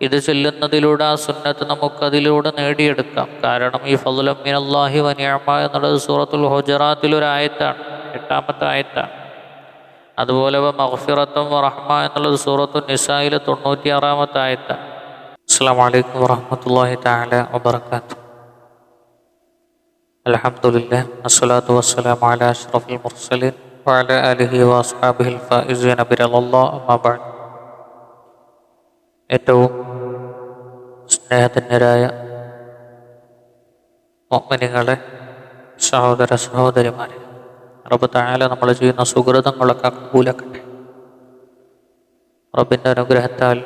ഇത് ചെല്ലുന്നതിലൂടെ ആ സുന്നത്ത് നമുക്കതിലൂടെ നേടിയെടുക്കാം കാരണം ഈ ഫതുലം മിനല്ലാഹി വനിയമ്മ എന്നുള്ളത് സൂറത്തുൽ ഹുജറാത്തിൽ ഒരു ആയത്താണ് എട്ടാമത്തെ ആയത്താണ് അതുപോലെ മഹഫിറത്തും റഹ്മ എന്നുള്ളത് സൂറത്തു നിസായിലെ തൊണ്ണൂറ്റിയാറാമത്തെ ആയത്താണ് അസ്സാം വലൈക്കും വാഹമത്തല്ലാഹി താല വബർക്കാത്തു അലഹമുല്ല അസ്സലാത്തു വസ്സലാം അല അഷ്റഫുൽ മുർസലിൻ وعلى آله وأصحابه الفائزين برضا الله أما بعد ഏറ്റവും സ്നേഹധന്യരായ മൊമ്മനികളെ സഹോദര സഹോദരിമാരെ റബ്ബ് താഴെ നമ്മൾ ചെയ്യുന്ന സുഹൃതങ്ങളൊക്കെ കൂലക്കട്ടെ റബ്ബിന്റെ അനുഗ്രഹത്താൽ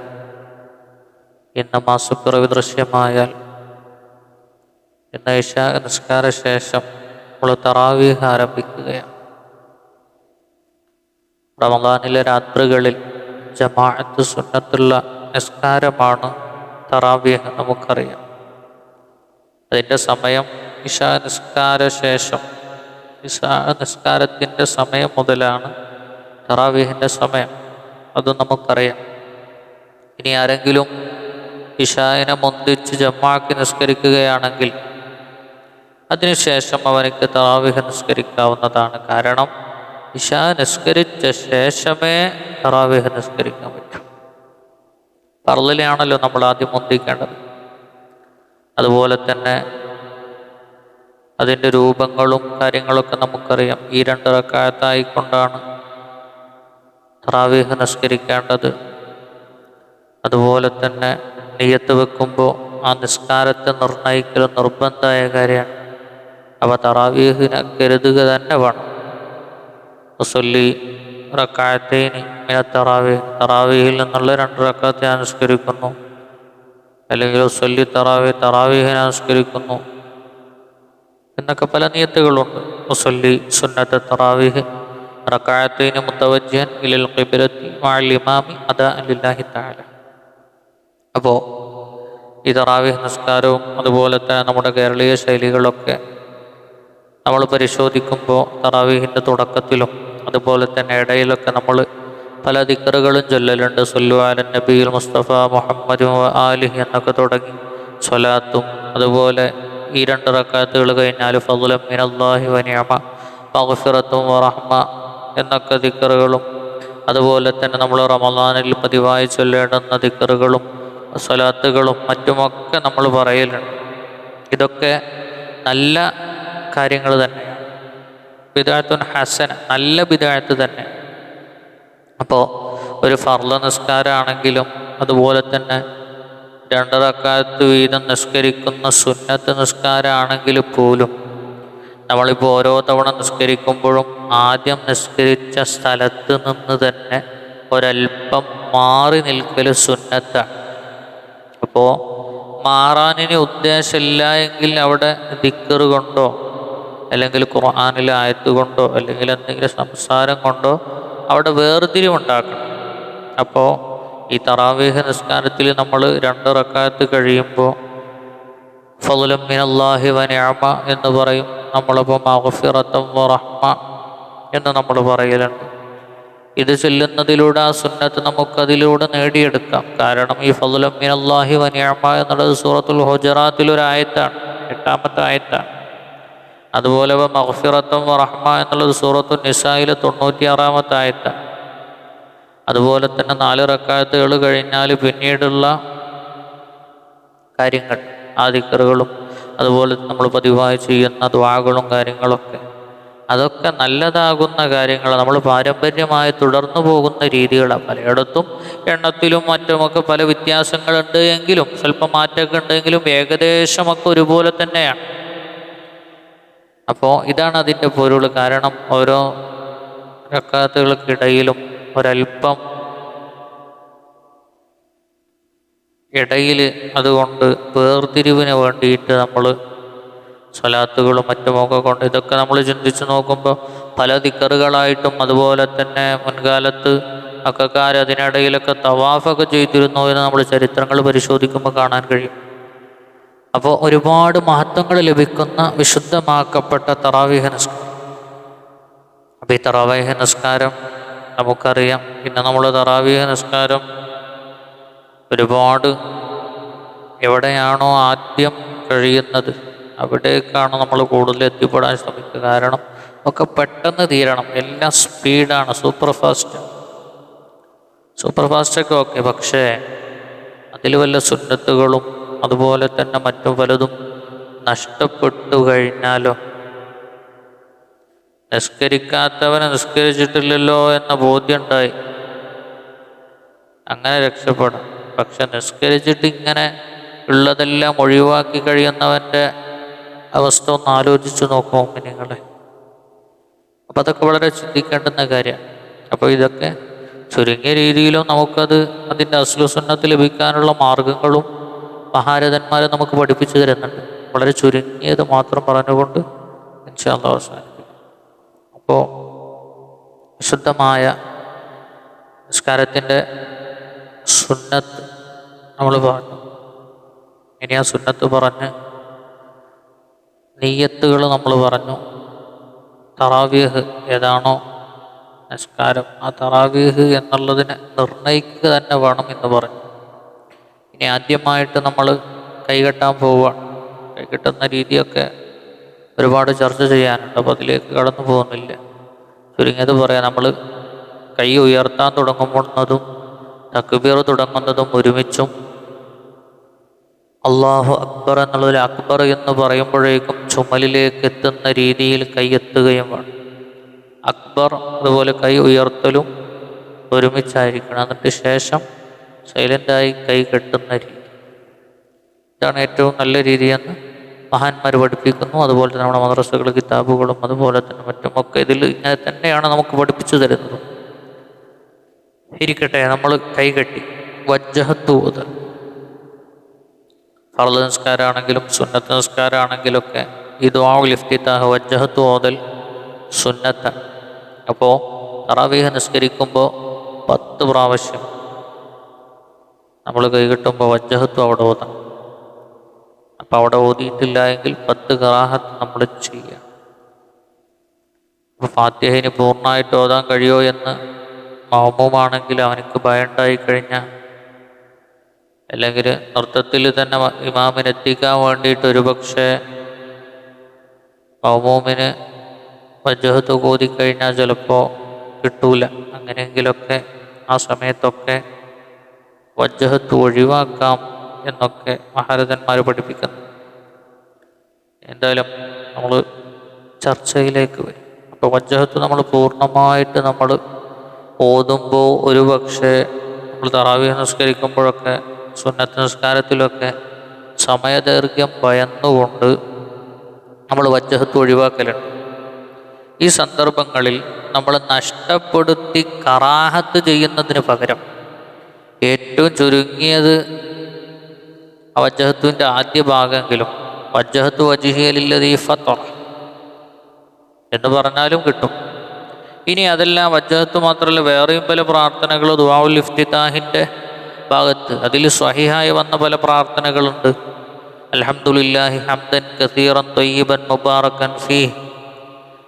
ഇന്ന് മാസപ്പിറവി ദൃശ്യമായാൽ ഇന്ന് ഇഷാ നിസ്കാര ശേഷം നമ്മൾ തറാവീഹ് ആരംഭിക്കുകയാണ്. റമദാനിലെ രാത്രികളിൽ ജമാഅത്ത് സുന്നത്തുള്ള നിസ്കാരമാണ് തറാവീഹ് നമുക്കറിയാം. അതിന്റെ സമയം ഇഷാ നിസ്കാര ശേഷം ഇഷാ നിസ്കാരത്തിന്റെ സമയം മുതലാണ് തറാവിഹിന്റെ സമയം. അത് നമുക്കറിയാം. ഇനി ആരെങ്കിലും ഇഷായിനെ മുന്തിച്ച് ജമാക്കി നിസ്കരിക്കുകയാണെങ്കിൽ അതിനുശേഷം അവനക്ക് തറാവിഹ് നിസ്കരിക്കാവുന്നതാണ്. കാരണം ഇഷ നിസ്കരിച്ച ശേഷമേ തറാവിഹ് നിസ്കരിക്കാൻ പറ്റൂ. പറലിലാണല്ലോ നമ്മൾ ആദ്യം മുന്തിക്കേണ്ടത്. അതുപോലെ തന്നെ അതിന്റെ രൂപങ്ങളും കാര്യങ്ങളൊക്കെ നമുക്കറിയാം. ഈ രണ്ട് തറാവീഹ് നിസ്കരിക്കേണ്ടത്. അതുപോലെ തന്നെ നെയ്യത്ത് വെക്കുമ്പോൾ ആ നിസ്കാരത്തെ നിർണയിക്കൽ നിർബന്ധമായ കാര്യമാണ്. അവ തറാവീഹിനെ കരുതുക തന്നെ വേണം. മുസല്ലി റക്കായത്തേന് മിന തറാവീഹ് തറാവീഹിൽ നിന്നുള്ള രണ്ട് റക്കാത്തെ അനുസ്കരിക്കുന്നു അല്ലെങ്കിൽ സൊല്ലി തറാവി തറാവിഹിനെ അനുസ്കരിക്കുന്നു എന്നൊക്കെ പല നിയത്തുകളുണ്ട്. മുസല്ലി സുന്നത്ത് തറാവിഹ് റക്കായത്തേന് മുത്തവജ്ജൻ ഇലിൽ കിബിരത്തി വാളിമാമി ഇമാമി അദാ ലില്ലാഹി തആല. അപ്പോൾ ഈ തറാവിഹ് നിസ്കാരവും അതുപോലെ തന്നെ നമ്മുടെ കേരളീയ ശൈലികളൊക്കെ നമ്മൾ പരിശോധിക്കുമ്പോൾ തറാവീഹിന്റെ തുടക്കത്തിലും അതുപോലെ തന്നെ ഇടയിലൊക്കെ നമ്മൾ പല ദിക്കറുകളും ചൊല്ലലുണ്ട്. സൊല്ലു നബി മുസ്തഫ മുഹമ്മദ് ആലിഹി എന്നൊക്കെ തുടങ്ങി. സ്വലാത്തും അതുപോലെ ഈ രണ്ട് റക്കാത്തുകൾ കഴിഞ്ഞാൽ ഫതുലം മിനല്ലാഹി വനിയമ മഗ്ഫിറത്തും വറഹ്മ എന്നൊക്കെ ദിക്കറുകളും അതുപോലെ തന്നെ നമ്മൾ റമദാനിൽ പതിവായി ചൊല്ലേണ്ടുന്ന ദിക്കറുകളും സ്വലാത്തുകളും മറ്റുമൊക്കെ നമ്മൾ പറയലുണ്ട്. ഇതൊക്കെ നല്ല കാര്യങ്ങൾ തന്നെയാണ് ബിദാത്തുൻ ഹസന നല്ല ബിദായത്ത് തന്നെ. അപ്പോൾ ഒരു ഫർള നിസ്കാരമാണെങ്കിലും അതുപോലെ തന്നെ രണ്ടറക്കാലത്ത് വീതം നിസ്കരിക്കുന്ന സുന്നത്ത് നിസ്കാരമാണെങ്കിൽ പോലും നമ്മളിപ്പോൾ ഓരോ തവണ നിസ്കരിക്കുമ്പോഴും ആദ്യം നിസ്കരിച്ച സ്ഥലത്ത് നിന്ന് തന്നെ ഒരല്പം മാറി നിൽക്കൽ സുന്നത്താണ്. അപ്പോൾ മാറാനിന് ഉദ്ദേശമില്ല എങ്കിൽ അവിടെ ദിക്കറ് കൊണ്ടോ അല്ലെങ്കിൽ ഖുർആാനിലെ ആയത്ത് കൊണ്ടോ അല്ലെങ്കിൽ എന്തെങ്കിലും സംസാരം കൊണ്ടോ അവിടെ വേർതിരിവുണ്ടാക്കണം അപ്പോൾ ഈ തറാവീഹ് നിസ്കാരത്തിൽ നമ്മൾ രണ്ട് റക്കാത്ത് കഴിയുമ്പോൾ ഫതുലം മിനല്ലാഹി വനിഅമ എന്ന് പറയും. നമ്മളിപ്പോൾ മഹഫിറത്തം വറഹ്മ എന്ന് നമ്മൾ പറയലുണ്ട്. ഇത് ചെല്ലുന്നതിലൂടെ ആ സുന്നത്ത് നമുക്കതിലൂടെ നേടിയെടുക്കാം. കാരണം ഈ ഫതുലം മിനല്ലാഹി വനിഅമ എന്നുള്ളത് സൂറത്തുൽ ഹുജറാത്തിൽ ഒരു ആയത്താണ് എട്ടാമത്തെ ആയത്താണ്. അതുപോലെ മഗ്ഫിറത്തും റഹ്മ എന്നുള്ളത് സൂറത്തു നിസായിലെ തൊണ്ണൂറ്റിയാറാമത്തെ ആയത്ത. അതുപോലെ തന്നെ നാല് റക്കായത്തുകൾ കഴിഞ്ഞാൽ പിന്നീടുള്ള കാര്യങ്ങൾ ആദിക്കറുകളും അതുപോലെ നമ്മൾ പതിവായി ചെയ്യുന്ന ദ്വാകളും കാര്യങ്ങളൊക്കെ. അതൊക്കെ നല്ലതാകുന്ന കാര്യങ്ങൾ നമ്മൾ പാരമ്പര്യമായി തുടർന്നു പോകുന്ന രീതികളാണ് പലയിടത്തും എണ്ണത്തിലും മറ്റുമൊക്കെ പല വ്യത്യാസങ്ങളുണ്ട് എങ്കിലും സ്വല്പം മാറ്റമൊക്കെ ഉണ്ടെങ്കിലും ഏകദേശമൊക്കെ ഒരുപോലെ തന്നെയാണ്. അപ്പോൾ ഇതാണ് അതിന്റെ പൊരുൾ. കാരണം ഓരോ റക്കാത്തുകൾക്കിടയിലും ഒരല്പം ഇടയിൽ അതുകൊണ്ട് വേർതിരിവിന് വേണ്ടിയിട്ട് നമ്മൾ സ്വലാത്തുകളും മറ്റുമൊക്കെ കൊണ്ട് ഇതൊക്കെ നമ്മൾ ചിന്തിച്ചു നോക്കുമ്പോൾ പല ദിക്കറുകളായിട്ടും അതുപോലെ തന്നെ മുൻകാലത്ത് അക്കക്കാർ അതിനിടയിലൊക്കെ തവാഫൊക്കെ ചെയ്തിരുന്നു എന്ന് നമ്മൾ ചരിത്രങ്ങൾ പരിശോധിക്കുമ്പോൾ കാണാൻ കഴിയും. അപ്പോൾ ഒരുപാട് മഹത്വങ്ങൾ ലഭിക്കുന്ന വിശുദ്ധമാക്കപ്പെട്ട തറാവീഹ നിസ്കാരം. അപ്പോൾ ഈ തറാവീഹ നിസ്കാരം നമുക്കറിയാം. പിന്നെ നമ്മൾ തറാവീഹ നിസ്കാരം ഒരുപാട് എവിടെയാണോ ആദ്യം കഴിയുന്നത് അവിടേക്കാണ് നമ്മൾ കൂടുതൽ എത്തിപ്പെടാൻ ശ്രമിക്കുക. കാരണം ഒക്കെ പെട്ടെന്ന് തീരണം. എല്ലാം സ്പീഡാണ്. സൂപ്പർ ഫാസ്റ്റ് സൂപ്പർ ഫാസ്റ്റൊക്കെ ഓക്കെ. പക്ഷേ അതിൽ വല്ല സുന്നത്തുകളും അതുപോലെ തന്നെ മറ്റു പലതും നഷ്ടപ്പെട്ടു കഴിഞ്ഞാലോ? നിസ്കരിക്കാത്തവനെ നിസ്കരിച്ചിട്ടില്ലല്ലോ എന്ന ബോധ്യം ഉണ്ടായി അങ്ങനെ രക്ഷപ്പെടാം. പക്ഷെ നിസ്കരിച്ചിട്ട് ഇങ്ങനെ ഉള്ളതെല്ലാം ഒഴിവാക്കി കഴിയുന്നവന്റെ അവസ്ഥ ഒന്ന് ആലോചിച്ച് നോക്കുമോ നിങ്ങളെ അപ്പം അതൊക്കെ വളരെ ചിന്തിക്കേണ്ടുന്ന കാര്യമാണ് അപ്പോൾ ഇതൊക്കെ ചുരുങ്ങിയ രീതിയിലും നമുക്കത് അതിന്റെ അസ്ലുസന്നത്ത് ലഭിക്കാനുള്ള മാർഗങ്ങളും മഹാരഥന്മാരെ നമുക്ക് പഠിപ്പിച്ചു തരുന്നുണ്ട്. വളരെ ചുരുങ്ങിയത് മാത്രം പറഞ്ഞുകൊണ്ട് ഇൻഷാല്ല അവസാനിപ്പിക്കും. അപ്പോൾ വിശുദ്ധമായ നിസ്കാരത്തിന്റെ സുന്നത്ത് നമ്മൾ പറഞ്ഞു ഇനി ആ സുന്നത്ത് പറഞ്ഞ് നെയ്യത്തുകൾ നമ്മൾ പറഞ്ഞു. തറാവീഹ് ഏതാണോ നിസ്കാരം. ആ തറാവീഹ് എന്നുള്ളതിനെ നിർണയിക്കുക തന്നെ വേണം എന്ന് പറഞ്ഞു. ഇനി ആദ്യമായിട്ട് നമ്മൾ കൈകെട്ടാൻ പോവുകയാണ് കൈകെട്ടുന്ന രീതിയൊക്കെ ഒരുപാട് ചർച്ച ചെയ്യാനുണ്ട് അപ്പോൾ അതിലേക്ക് കടന്നു പോകുന്നില്ല. ചുരുങ്ങിയത് പറയാം നമ്മൾ കൈ ഉയർത്താൻ തുടങ്ങുമ്പോഴുന്നതും തക്ബീർ തുടങ്ങുന്നതും ഒരുമിച്ചും അള്ളാഹു അക്ബർ എന്നുള്ളതിൽ അക്ബർ എന്ന് പറയുമ്പോഴേക്കും ചുമലിലേക്ക് എത്തുന്ന രീതിയിൽ കൈയെത്തുകയും വേണം. അക്ബർ അതുപോലെ കൈ ഉയർത്തലും ഒരുമിച്ചായിരിക്കണം. എന്നിട്ട് ശേഷം സൈലന്റായി കൈ കെട്ടുന്ന രീതി. ഇതാണ് ഏറ്റവും നല്ല രീതിയെന്ന് മഹാന്മാർ പഠിപ്പിക്കുന്നു. അതുപോലെ തന്നെ നമ്മുടെ മദ്രസകൾ കിതാബുകളും അതുപോലെ തന്നെ മറ്റുമൊക്കെ ഇതിൽ ഇങ്ങനെ തന്നെയാണ് നമുക്ക് പഠിപ്പിച്ചു തരുന്നത്. ഇരിക്കട്ടെ നമ്മൾ കൈകെട്ടി പോത് ഫർദ് നിസ്കാരമാണെങ്കിലും സുന്നത്ത് നിസ്കാരമാണെങ്കിലൊക്കെ ഈ ദുആഉൽ ഇഫ്തിതാഹ് വജ്ജഹത്ത് ഓതൽ സുന്നത്താണ്. അപ്പോൾ തറാവീഹ് നിസ്കരിക്കുമ്പോൾ പത്ത് പ്രാവശ്യം നമ്മൾ കൈകിട്ടുമ്പോൾ വജ്ജഹത്വം അവിടെ ഓതണം. അപ്പോൾ അവിടെ ഓതിയിട്ടില്ല എങ്കിൽ പത്ത് കറാഹത്ത് നമ്മൾ ചെയ്യാം. അപ്പോൾ ഫാത്തിഹയിന് പൂർണമായിട്ട് ഓതാൻ കഴിയോ എന്ന് മഹമ്മൂമാണെങ്കിൽ അവനക്ക് ഭയണ്ടായി കഴിഞ്ഞാൽ അല്ലെങ്കിൽ നൃത്തത്തിൽ തന്നെ ഇമാമിനെത്തിക്കാൻ വേണ്ടിയിട്ട് ഒരു ഒരുപക്ഷെ മൗമൂമിന് വജഹത്ത് കോതിക്കഴിഞ്ഞാൽ ചിലപ്പോൾ കിട്ടൂല. അങ്ങനെയെങ്കിലൊക്കെ ആ സമയത്തൊക്കെ വജഹത്ത് ഒഴിവാക്കാം എന്നൊക്കെ മഹാരഥന്മാർ പഠിപ്പിക്കുന്നു. എന്തായാലും നമ്മൾ ചർച്ചയിലേക്ക് വരും. അപ്പോൾ വജ്ജഹത്ത് നമ്മൾ പൂർണമായിട്ട് നമ്മൾ ഓതുമ്പോൾ ഒരു പക്ഷേ നമ്മൾ തറാവി നിസ്കരിക്കുമ്പോഴൊക്കെ സുന്നത്ത് നിസ്കാരത്തിലൊക്കെ സമയദൈർഘ്യം ഭയന്നുകൊണ്ട് നമ്മൾ വജ്ജഹത്ത് ഒഴിവാക്കലുണ്ട്. ഈ സന്ദർഭങ്ങളിൽ നമ്മൾ നഷ്ടപ്പെടുത്തി കറാഹത്ത് ചെയ്യുന്നതിന് പകരം ഏറ്റവും ചുരുങ്ങിയത് വജ്ജഹത്തുവിന്റെ ആദ്യ ഭാഗമെങ്കിലും വജ്ജഹത്ത് വജിഹിയലില്ലതീ ഫത്തർ എന്ന് പറഞ്ഞാലും കിട്ടും. ഇനി അതെല്ലാം വജ്ജഹത്ത് മാത്രമല്ല വേറെയും പല പ്രാർത്ഥനകൾ ദുവാഉൽ ഇഫ്തിതാഹിന്റെ ഭാഗത്ത്. അതിൽ സ്വഹിഹായി വന്ന പല പ്രാർത്ഥനകളുണ്ട്. അലഹമുല്ലാഹി ഹംദൻ കസീറൻ തൊയ്യബൻ മുബാറക്കൻ ഫീ.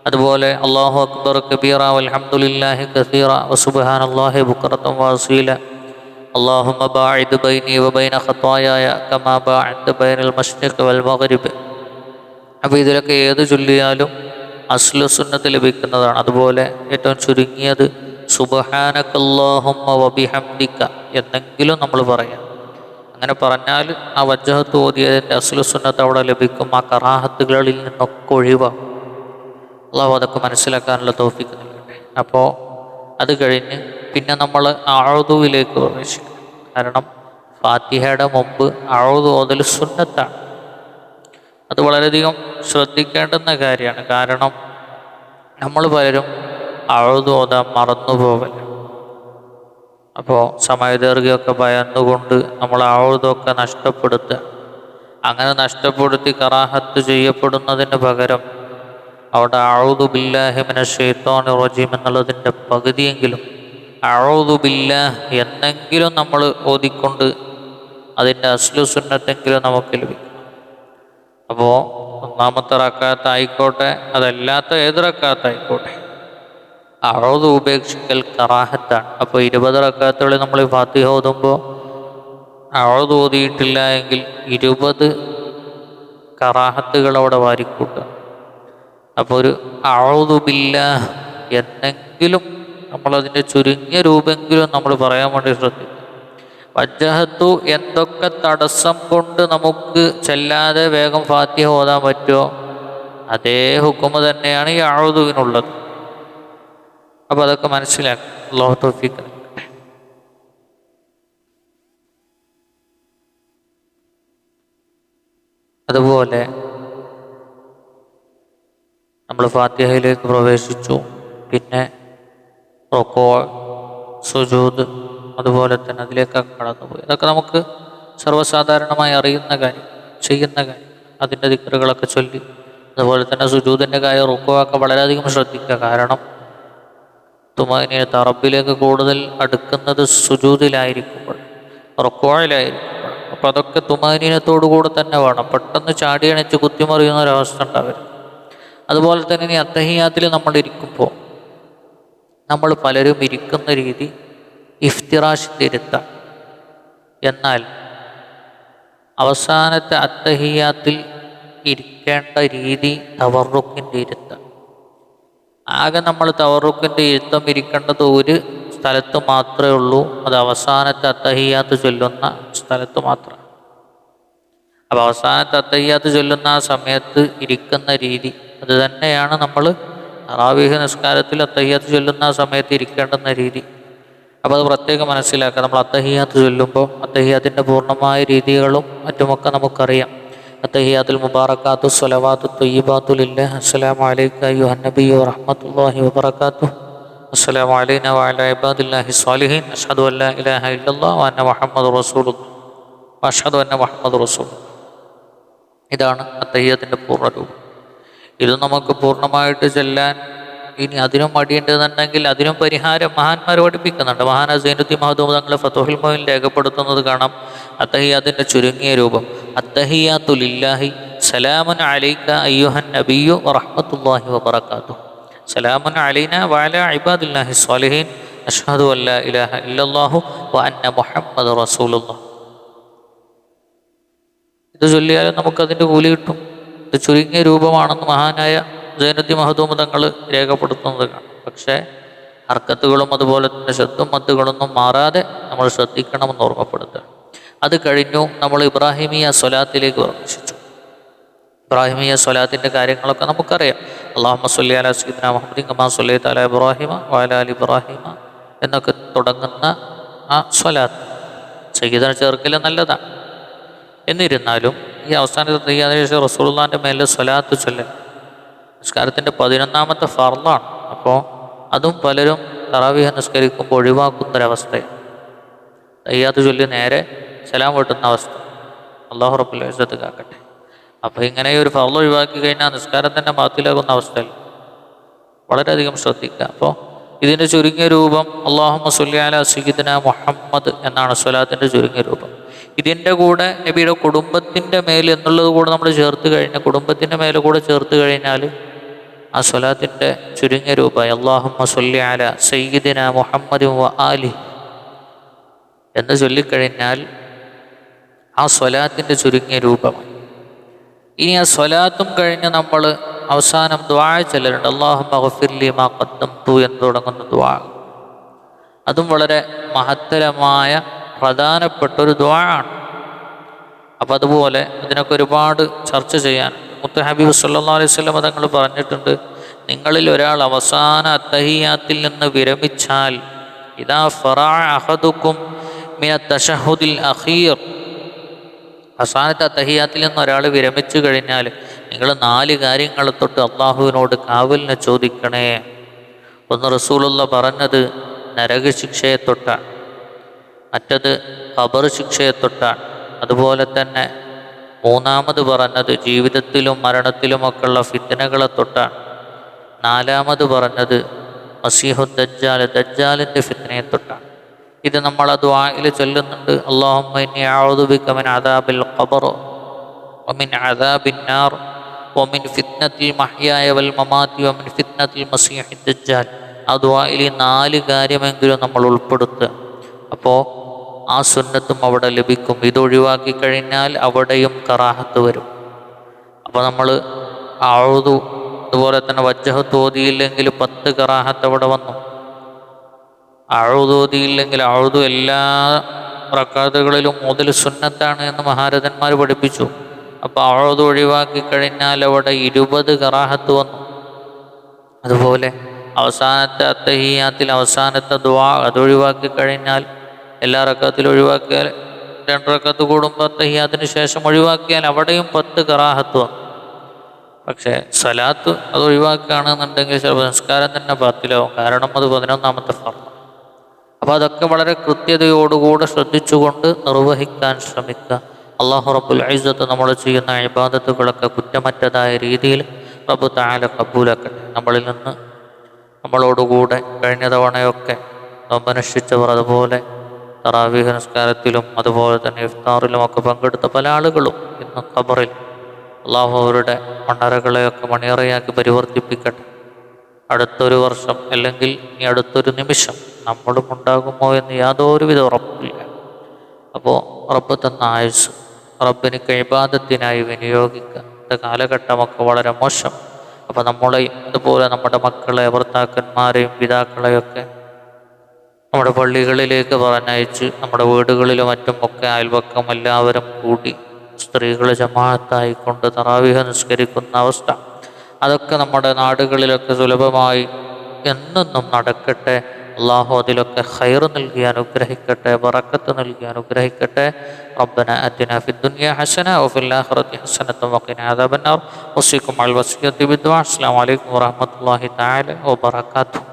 അതുപോലെ അള്ളാഹു അക്ബർ കബീറ അലഹമുല്ലാഹി കസീറ വസുബാൻ വസുബ്ഹാനല്ലാഹി ബുക്കറത്തം വാസീല اللهم باعد بيني وبين خطاياي كما باعدت بين المشرق والمغرب അപ്പോൾ ഇതിലൊക്കെ ഏത് ചൊല്ലിയാലും അസ്ലു സുന്നത്ത് ലഭിക്കുന്നതാണ് അതുപോലെ ഏറ്റവും ചുരുങ്ങിയത് സുബഹാനക്കല്ലാഹുമ്മ വബിഹംദിക്ക എന്നെങ്കിലും നമ്മൾ പറയാം അങ്ങനെ പറഞ്ഞാൽ ആ വജ്ജഹത്ത് ഓതിയതിൻ്റെ അസ്ലു സുന്നത്ത് അവിടെ ലഭിക്കും ആ കറാഹത്തുകളിൽ നിന്നൊക്കെ ഒഴിവാകും അള്ളാഹു അതൊക്കെ മനസ്സിലാക്കാനുള്ള തോഫിക്ക് നൽകട്ടെ അപ്പോൾ അത് കഴിഞ്ഞ് പിന്നെ നമ്മൾ അഴുതുവിലേക്ക് പ്രവേശിക്കും. കാരണം ഫാത്തിഹയുടെ മുമ്പ് അഴുതു ഓതൽ സുന്നത്താണ്. അത് വളരെയധികം ശ്രദ്ധിക്കേണ്ടുന്ന കാര്യമാണ്. കാരണം നമ്മൾ പലരും അഴുതു ഓതാൻ മറന്നു പോകൽ അപ്പോൾ സമയദൈർഘ്യമൊക്കെ ഭയന്നുകൊണ്ട് നമ്മൾ അഴുതൊക്കെ നഷ്ടപ്പെടുത്തുക. അങ്ങനെ നഷ്ടപ്പെടുത്തി കറാഹത്ത് ചെയ്യപ്പെടുന്നതിന് പകരം അവിടെ അഴുതു ബില്ലാഹിമിനെ ഷെയ്ത്തോണി റജീം എന്നുള്ളതിന്റെ പകുതിയെങ്കിലും അഴുതു ബില്ലാഹ് എന്നെങ്കിലും നമ്മൾ ഓതിക്കൊണ്ട് അതിന്റെ അസ്ലു സുന്നത്തെങ്കിലും നമുക്ക് ലഭിക്കും. അപ്പോൾ ഒന്നാമത്തെ റക്കാത്തായിക്കോട്ടെ അതല്ലാത്ത ഏത് റക്കാത്തായിക്കോട്ടെ? അഴുത് ഉപേക്ഷിക്കൽ കറാഹത്താണ്. അപ്പോൾ ഇരുപത് റക്കാത്തുകളിൽ നമ്മൾ ഫാത്തിഹ ഓതുമ്പോൾ അഴുത് ഓതിയിട്ടില്ല എങ്കിൽ ഇരുപത് കറാഹത്തുകൾ അവിടെ വാരിക്കൂട്ടുക. അപ്പോൾ ഒരു അഴുതുബില്ല എന്നെങ്കിലും നമ്മളതിന്റെ ചുരുങ്ങിയ രൂപമെങ്കിലും നമ്മൾ പറയാൻ വേണ്ടി ശ്രദ്ധിക്കും വജ്ജഹത്തു എന്തൊക്കെ തടസ്സം കൊണ്ട് നമുക്ക് ചെല്ലാതെ വേഗം ഫാത്തിഹ ഓതാൻ പറ്റുമോ? അതേ ഹുക്കുമ തന്നെയാണ് ഈ അഴുതുവിനുള്ളത് അപ്പോൾ അതൊക്കെ മനസ്സിലാക്കും അള്ളാഹു തോഫിക്ക് അതുപോലെ നമ്മൾ ഫാത്തിഹയിലേക്ക് പ്രവേശിച്ചു. പിന്നെ റൊക്കോ സുജൂദ് അതുപോലെ തന്നെ അതിലേക്കൊക്കെ കടന്നുപോയി. അതൊക്കെ നമുക്ക് സർവസാധാരണമായി അറിയുന്ന കാര്യം ചെയ്യുന്ന കാര്യം അതിന്റെ ദിക്കറുകളൊക്കെ ചൊല്ലി. അതുപോലെ തന്നെ സുജൂദിന്റെ കാര്യം റുക്കോ ഒക്കെ വളരെയധികം ശ്രദ്ധിക്കുക. കാരണം തുമാനിയെ തറബിലേക്ക് കൂടുതൽ അടുക്കുന്നത് സുജൂദിലായിരിക്കുമ്പോൾ റൊക്കോയിലായിരിക്കുമ്പോൾ. അപ്പം അതൊക്കെ തുമാനീനത്തോടു കൂടെ തന്നെ വേണം. പെട്ടെന്ന് ചാടിയണിച്ച് കുത്തിമറിയുന്ന ഒരവസ്ഥ ഉണ്ടാവരുത്. അതുപോലെ തന്നെ ഇനി അത്തഹിയാത്തിൽ നമ്മൾ ഇരിക്കുമ്പോൾ നമ്മൾ പലരും ഇരിക്കുന്ന രീതി ഇഫ്തിറാഷിന്റെ ഇരുത്താണ് എന്നാൽ അവസാനത്തെ അത്തഹിയാത്തിൽ ഇരിക്കേണ്ട രീതി തവറുക്കിന്റെ ഇരുത്ത. ആകെ നമ്മൾ തവറുക്കിന്റെ ഇരുത്തം ഇരിക്കേണ്ടത് ഒരു സ്ഥലത്ത് മാത്രമേ ഉള്ളൂ. അത് അവസാനത്തെ അത്തഹിയാത്ത് ചൊല്ലുന്ന സ്ഥലത്ത് മാത്രം അപ്പോൾ അവസാനത്തെ അത്തഹിയാത്ത് ചൊല്ലുന്ന ആ സമയത്ത് ഇരിക്കുന്ന രീതി അത് തന്നെയാണ് നമ്മൾ തറാവീഹ് നിസ്കാരത്തിൽ അത്തഹിയാത്ത് ചൊല്ലുന്ന ആ സമയത്ത് ഇരിക്കേണ്ടുന്ന രീതി. അപ്പോൾ അത് പ്രത്യേകം മനസ്സിലാക്കുക നമ്മൾ അത്തഹിയാത്ത് ചൊല്ലുമ്പോൾ അത്തഹിയാത്തിന്റെ പൂർണമായ രീതികളും മറ്റുമൊക്കെ നമുക്കറിയാം. അത്തഹിയാത്തുൽ മുബാറക്കാത്തു സ്വലവാത്തു തൊയ്യബാത്തുലില്ല അസ്സലാം അലൈക അയ്യുഹൻ നബി വറഹ്മത്തുള്ളാഹി വബറകാത്തു. അസ്സലാമു അലൈന വഅലാ ഇബാദില്ലാഹി സ്വാലിഹീൻ. അഷ്ഹദു അല്ലാ ഇലാഹ ഇല്ലല്ലാഹ് വന്ന മുഹമ്മദ് റസൂൽ അഷദു അന്ന മുഹമ്മദ് റസൂൽ ഇതാണ് അത്തഹിയത്തിന്റെ പൂർണരൂപം ഇത് നമുക്ക് പൂർണമായിട്ട് ചെല്ലാൻ ഇനി അതിനും മടിയുണ്ടെന്നുണ്ടെങ്കിൽ അതിനും പരിഹാരം മഹാന്മാർ പഠിപ്പിക്കുന്നുണ്ട്. മഹാന സൈനുദ്ദീൻ മഹദൂം തങ്ങളെ ഫത്തോഹിൽ മോഹിൽ രേഖപ്പെടുത്തുന്നത് കാണാം. അത്തഹിയാത്തിന്റെ ചുരുങ്ങിയ രൂപം. അത്തഹിയാത്തുലില്ലാഹി സലാമൻ അലൈക്ക അയ്യുഹൻ നബിയു വറഹ്മത്തുള്ളാഹി വബറകാതുഹു. സലാമൻ അലൈന വാല ഇബാദില്ലാഹി സ്വാലിഹീൻ. അഷ്ഹദു അല്ലാ ഇലാഹ ഇല്ലല്ലാഹു വ അന്ന മുഹമ്മദ് റസൂലുള്ളാഹ്. ഇത് ചൊല്ലിയാലും നമുക്കതിന്റെ കൂലി കിട്ടും. ഇത് ചുരുങ്ങിയ രൂപമാണെന്ന് മഹാനായ ജൈനുദ്ദീൻ മഹദൂമ് തങ്ങൾ രേഖപ്പെടുത്തുന്നത് കാണാം. പക്ഷേ അർക്കത്തുകളും അതുപോലെ തന്നെ ശബ്ദം മത്തുകളൊന്നും മാറാതെ നമ്മൾ ശ്രദ്ധിക്കണമെന്ന് ഓർമ്മപ്പെടുത്തുക. അത് കഴിഞ്ഞു നമ്മൾ ഇബ്രാഹിമിയ സ്വലാത്തിലേക്ക് പ്രവേശിച്ചു. ഇബ്രാഹിമിയ സ്വലാത്തിന്റെ കാര്യങ്ങളൊക്കെ നമുക്കറിയാം. അള്ളാഹമ്മ സുല്ലി അല സീദന മുഹമ്മദ് കമാ സുല്ലി തല ഇബ്രാഹിമ വാല അലി ഇബ്രാഹിമ എന്നൊക്കെ തുടങ്ങുന്ന ആ സ്വലാത്ത്. സയ്യിദന ചേർക്കൽ നല്ലതാണ്. എന്നിരുന്നാലും ഈ അവസാനത്തെ തയ്യാറേശം റസൂള്ളാന്റെ മേലെ സ്വലാത്ത് ചൊല്ലൽ. നിസ്കാരത്തിന്റെ പതിനൊന്നാമത്തെ ഫർളാണ് അപ്പോൾ അതും പലരും തറാവിഹ നിസ്കരിക്കുമ്പോൾ ഒഴിവാക്കുന്നൊരവസ്ഥയാണ്. തയ്യാത്ത് ചൊല്ലി നേരെ സലാം വെട്ടുന്ന അവസ്ഥ. അള്ളാഹു റബ്ബുൽ ഇസ്സത്ത് കാക്കട്ടെ. അപ്പോൾ ഇങ്ങനെ ഒരു ഫർൾ ഒഴിവാക്കി കഴിഞ്ഞാൽ നിസ്കാരം തന്നെ ബാത്തിലാകുന്ന അവസ്ഥയിൽ വളരെയധികം ശ്രദ്ധിക്കുക. അപ്പോൾ ഇതിന്റെ ചുരുങ്ങിയ രൂപം അള്ളാഹു സുല്യാല സീദന മുഹമ്മദ് എന്നാണ് സ്വലാത്തിന്റെ ചുരുങ്ങിയ രൂപം. ഇതിന്റെ കൂടെ നബിയുടെ കുടുംബത്തിന്റെ മേൽ എന്നുള്ളത് കൂടെ നമ്മൾ ചേർത്ത് കഴിഞ്ഞാൽ കുടുംബത്തിന്റെ മേലെ കൂടെ ചേർത്ത് കഴിഞ്ഞാൽ ആ സ്വലാത്തിന്റെ ചുരുങ്ങിയ രൂപമായി അള്ളാഹു ആല സയ്യിദിന മുഹമ്മദ് വ ആലി എന്ന് ചൊല്ലിക്കഴിഞ്ഞാൽ ആ സ്വലാത്തിന്റെ ചുരുങ്ങിയ രൂപമായി. ഇനി ആ സ്വലാത്തും കഴിഞ്ഞ് നമ്മൾ അവസാനം ദ്വാ ചെല്ലലുണ്ട് അള്ളാഹു മഹഫിർലി മാ കദ്ദം തു എന്ന് തുടങ്ങുന്ന ദ്വാ അതും വളരെ മഹത്തരമായ പ്രധാനപ്പെട്ട ഒരു ദ്വാഴാണ് അപ്പം അതുപോലെ ഇതിനൊക്കെ ഒരുപാട് ചർച്ച ചെയ്യാൻ മുത്ത് ഹബീബ് സല്ലാ അലൈഹി സ്വലം തങ്ങൾ പറഞ്ഞിട്ടുണ്ട് നിങ്ങളിൽ ഒരാൾ അവസാന അത്തഹിയാത്തിൽ നിന്ന് വിരമിച്ചാൽ ഇതാ ഫറാ അഹദുക്കും മിന തഷഹുദിൽ അഹീർ അവസാനത്തെ അത്തഹിയാത്തിൽ നിന്ന് ഒരാൾ വിരമിച്ചു കഴിഞ്ഞാൽ നിങ്ങൾ നാല് കാര്യങ്ങൾ തൊട്ട് അള്ളാഹുവിനോട് കാവലിനെ ചോദിക്കണേ. ഒന്ന് റസൂലുള്ള പറഞ്ഞത് നരകശിക്ഷയെ തൊട്ടാണ്. മറ്റത് ഖബർ ശിക്ഷയെ തൊട്ടാണ് അതുപോലെ തന്നെ മൂന്നാമത് പറഞ്ഞത് ജീവിതത്തിലും മരണത്തിലുമൊക്കെയുള്ള ഫിത്തനകളെ തൊട്ടാണ്. നാലാമത് പറഞ്ഞത് മസീഹു ദജ്ജാൽ ദജ്ജാലിന്റെ ഫിത്തനയെ തൊട്ടാണ്. ഇത് നമ്മൾ അത് വായിൽ ചൊല്ലുന്നുണ്ട്. അള്ളാഹുമിൻ ആളുബിക്കമൻ അദാബിൽ ഖബർ ഒമിൻ അദാബിന്നാർ ഒമിൻ ഫിത്നത്തിൽ മഹിയായ വൽ മമാതി ഒമിൻ ഫിത്നത്തിൽ മസീഹി ദജ്ജാൽ. ആ ദ്വായിൽ നാല് കാര്യമെങ്കിലും നമ്മൾ ഉൾപ്പെടുത്തുക. അപ്പോൾ ആ സുന്നത്തും അവിടെ ലഭിക്കും. ഇതൊഴിവാക്കി കഴിഞ്ഞാൽ അവിടെയും കറാഹത്ത് വരും. അപ്പോൾ നമ്മൾ ആഴുതു അതുപോലെ തന്നെ വജ്ജഹത്ത് ഓതിയില്ലെങ്കിൽ പത്ത് കറാഹത്ത് അവിടെ വന്നു. ആഴുതോതിയില്ലെങ്കിൽ അഴുതു എല്ലാ റക്കാത്തുകളിലും മുതൽ സുന്നത്താണ് എന്ന് മഹാരഥന്മാർ പഠിപ്പിച്ചു. അപ്പോൾ ആഴുതു ഒഴിവാക്കി കഴിഞ്ഞാൽ അവിടെ ഇരുപത് കറാഹത്ത് വന്നു. അതുപോലെ അവസാനത്തെ അത്തഹിയാത്തിൽ അവസാനത്തെ ദ്വാ അതൊഴിവാക്കി കഴിഞ്ഞാൽ എല്ലാ റക്കാത്തിലും ഒഴിവാക്കിയാൽ രണ്ട് റക്കത്ത് കൂടുമ്പോൾ തഹിയാത്തിന് ശേഷം ഒഴിവാക്കിയാൽ അവിടെയും പത്ത് കറാഹത്ത് വന്നു. പക്ഷേ സലാത്ത് അത് ഒഴിവാക്കുകയാണെന്നുണ്ടെങ്കിൽ ചിലപ്പോൾ സംസ്കാരം തന്നെ പത്തിലാവും കാരണം അത് പതിനൊന്നാമത്തെ ഫർമ്മ അപ്പോൾ അതൊക്കെ വളരെ കൃത്യതയോടുകൂടെ ശ്രദ്ധിച്ചുകൊണ്ട് നിർവഹിക്കാൻ ശ്രമിക്കുക. അള്ളാഹു റബ്ബുൽ ഐസത്ത് നമ്മൾ ചെയ്യുന്ന ഇബാദത്തുകളൊക്കെ കുറ്റമറ്റതായ രീതിയിൽ റബ്ബു താല കബൂലാക്കട്ടെ. നമ്മളിൽ നിന്ന് നമ്മളോടുകൂടെ കഴിഞ്ഞ തവണയൊക്കെ നോമ്പനുഷ്ഠിച്ചവർ അതുപോലെ തറാവീഹ് നിസ്കാരത്തിലും അതുപോലെ തന്നെ ഇഫ്താറിലും ഒക്കെ പങ്കെടുത്ത പല ആളുകളും ഇന്ന് ഖബറിൽ. അള്ളാഹു അവരുടെ മണ്ണറകളെയൊക്കെ മണിയറയാക്കി പരിവർത്തിപ്പിക്കട്ടെ. അടുത്തൊരു വർഷം അല്ലെങ്കിൽ ഇനി അടുത്തൊരു നിമിഷം നമ്മളും ഉണ്ടാകുമോ എന്ന് യാതൊരുവിധ ഉറപ്പില്ല. അപ്പോൾ റബ്ബ് തന്ന ആയുസ് റബ്ബിന് കൈബാദത്തിനായി വിനിയോഗിക്കുക കാലഘട്ടമൊക്കെ വളരെ മോശം. അപ്പോൾ നമ്മളെയും അതുപോലെ നമ്മുടെ മക്കളെ ഭർത്താക്കന്മാരെയും പിതാക്കളെയൊക്കെ നമ്മുടെ പള്ളികളിലേക്ക് പറഞ്ഞയച്ച് നമ്മുടെ വീടുകളിലും മറ്റും ഒക്കെ അയൽവക്കം എല്ലാവരും കൂടി സ്ത്രീകൾ ജമാഅത്തായിക്കൊണ്ട് തറാവിഹ നിസ്കരിക്കുന്ന അവസ്ഥ. അതൊക്കെ നമ്മുടെ നാടുകളിലൊക്കെ സുലഭമായി എന്നും നടക്കട്ടെ. അള്ളാഹു അതിലൊക്കെ ഖൈർ നൽകി അനുഗ്രഹിക്കട്ടെ ബറക്കത്ത് നൽകി അനുഗ്രഹിക്കട്ടെ. റബ്ബന അദ്ദിന ഹസന വഫിൽ അദാബന്നാർ. അസ്സലാമു അലൈക്കും വറഹ്മത്തുള്ളാഹി തആല വബറകാതുഹു